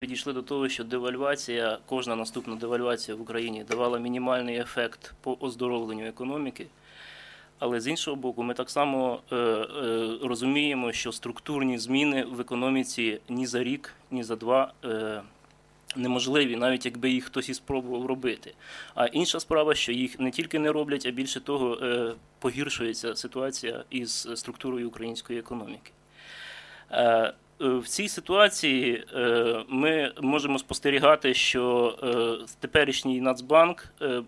Підійшли до того, що девальвація, кожна наступна девальвація в Україні давала мінімальний ефект по оздоровленню економіки. Але з іншого боку, ми так само е, е, розуміємо, що структурні зміни в економіці ні за рік, ні за два е, неможливі, навіть якби їх хтось і спробував робити. А інша справа, що їх не тільки не роблять, а більше того, е, погіршується ситуація із структурою української економіки. Е, В цій ситуації е, ми можемо спостерігати, що е, теперішній Нацбанк е,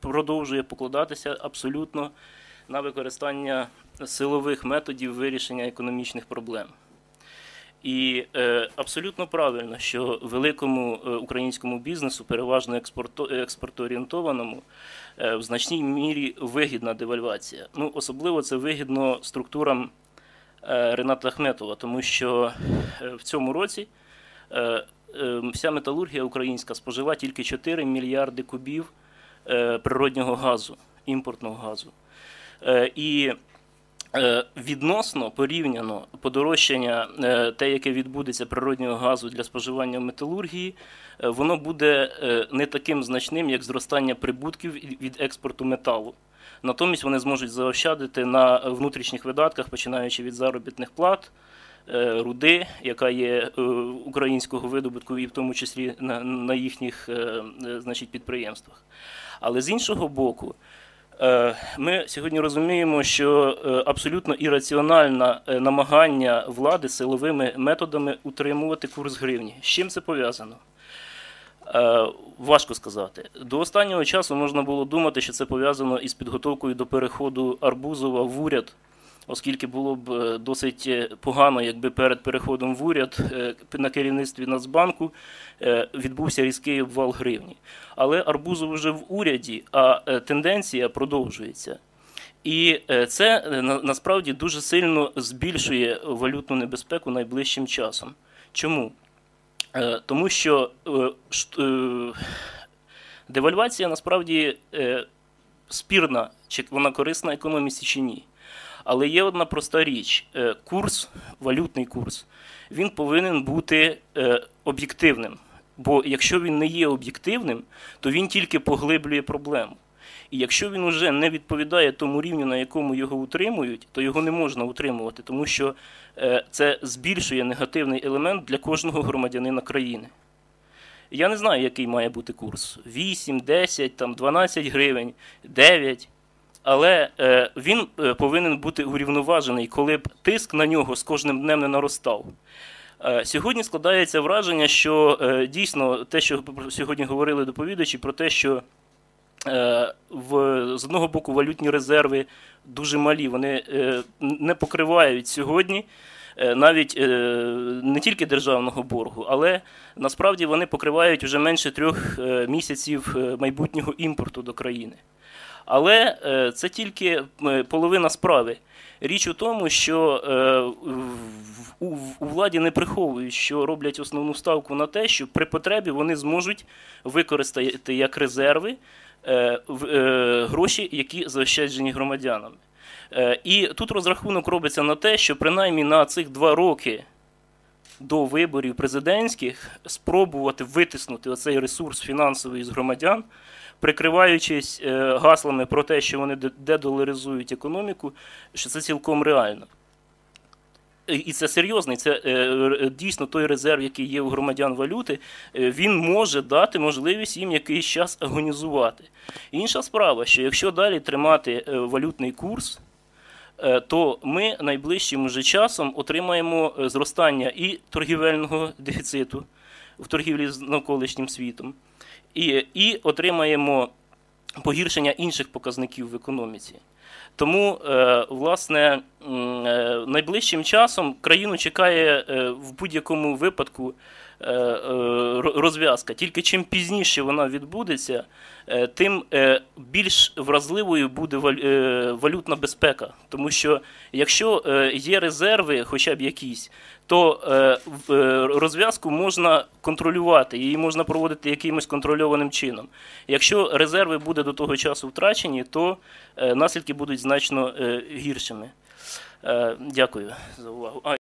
продовжує покладатися абсолютно на використання силових методів вирішення економічних проблем. І е, абсолютно правильно, що великому е, українському бізнесу, переважно експорто, експортоорієнтованому, е, в значній мірі вигідна девальвація. Ну, особливо це вигідно структурам е, Рената Ахметова, тому що е, в цьому році е, е, вся металургія українська спожила тільки 4 мільярди кубів е, природнього газу, імпортного газу. Е, І е, відносно порівняно подорожчання, е, те, яке відбудеться природнього газу для споживання в металургії, е, воно буде е, не таким значним, як зростання прибутків від експорту металу. Натомість вони зможуть заощадити на внутрішніх видатках, починаючи від заробітних плат, е, руди, яка є е, українського видобутку, і в тому числі на, їхніх е, значить, підприємствах. Але з іншого боку, Ми сьогодні розуміємо, що абсолютно ірраціональне намагання влади силовими методами утримувати курс гривні. З чим це пов'язано? Е, Важко сказати. До останнього часу можна було думати, що це пов'язано із підготовкою до переходу Арбузова в уряд, оскільки було б е, досить е, погано, якби перед переходом в уряд на керівництві Нацбанку відбувся різкий обвал гривні. Але Арбузов вже в уряді, а тенденція продовжується. І це насправді дуже сильно збільшує валютну небезпеку найближчим часом. Чому? Е, Тому що е, е, девальвація насправді спірна, чи вона корисна економіці чи ні. Але є одна проста річ: курс, валютний курс, він повинен бути об'єктивним. Бо якщо він не є об'єктивним, то він тільки поглиблює проблему. І якщо він уже не відповідає тому рівню, на якому його утримують, то його не можна утримувати, тому що е, це збільшує негативний елемент для кожного громадянина країни. Я не знаю, який має бути курс: 8, 10, там, 12 гривень, 9. Але е, він е, повинен бути урівноважений, коли б тиск на нього з кожним днем не наростав. Сьогодні складається враження, що дійсно те, що сьогодні говорили доповідачі, про те, що в, з одного боку валютні резерви дуже малі, вони е, не покривають сьогодні е, навіть е, не тільки державного боргу, але насправді вони покривають вже менше трьох е, місяців е, майбутнього імпорту до країни. Але е, це тільки е, половина справи. Річ у тому, що е, у, владі не приховують, що роблять основну ставку на те, що при потребі вони зможуть використати як резерви е, е, гроші, які заощаджені громадянами. Е, І тут розрахунок робиться на те, що принаймні на цих два роки до виборів президентських спробувати витиснути оцей ресурс фінансовий з громадян, прикриваючись е, гаслами про те, що вони дедоларизують економіку, що це цілком реально. І- це серйозний, це е, дійсно той резерв, який є у громадян валюти, е, він може дати можливість їм якийсь час агонізувати. Інша справа, що якщо далі тримати е, валютний курс, е, то ми найближчим уже часом отримаємо е, зростання і торгівельного дефіциту в торгівлі з навколишнім світом, і, і отримаємо погіршення інших показників в економіці. Тому, е, власне, е, найближчим часом країну чекає е, в будь-якому випадку ро- розв'язка. Тільки чим пізніше вона відбудеться, тим більш вразливою буде валютна безпека. Тому що якщо є резерви, хоча б якісь, то розв'язку можна контролювати, її можна проводити якимось контрольованим чином. Якщо резерви буде до того часу втрачені, то е, наслідки будуть значно е, гіршими. Е, Дякую за увагу.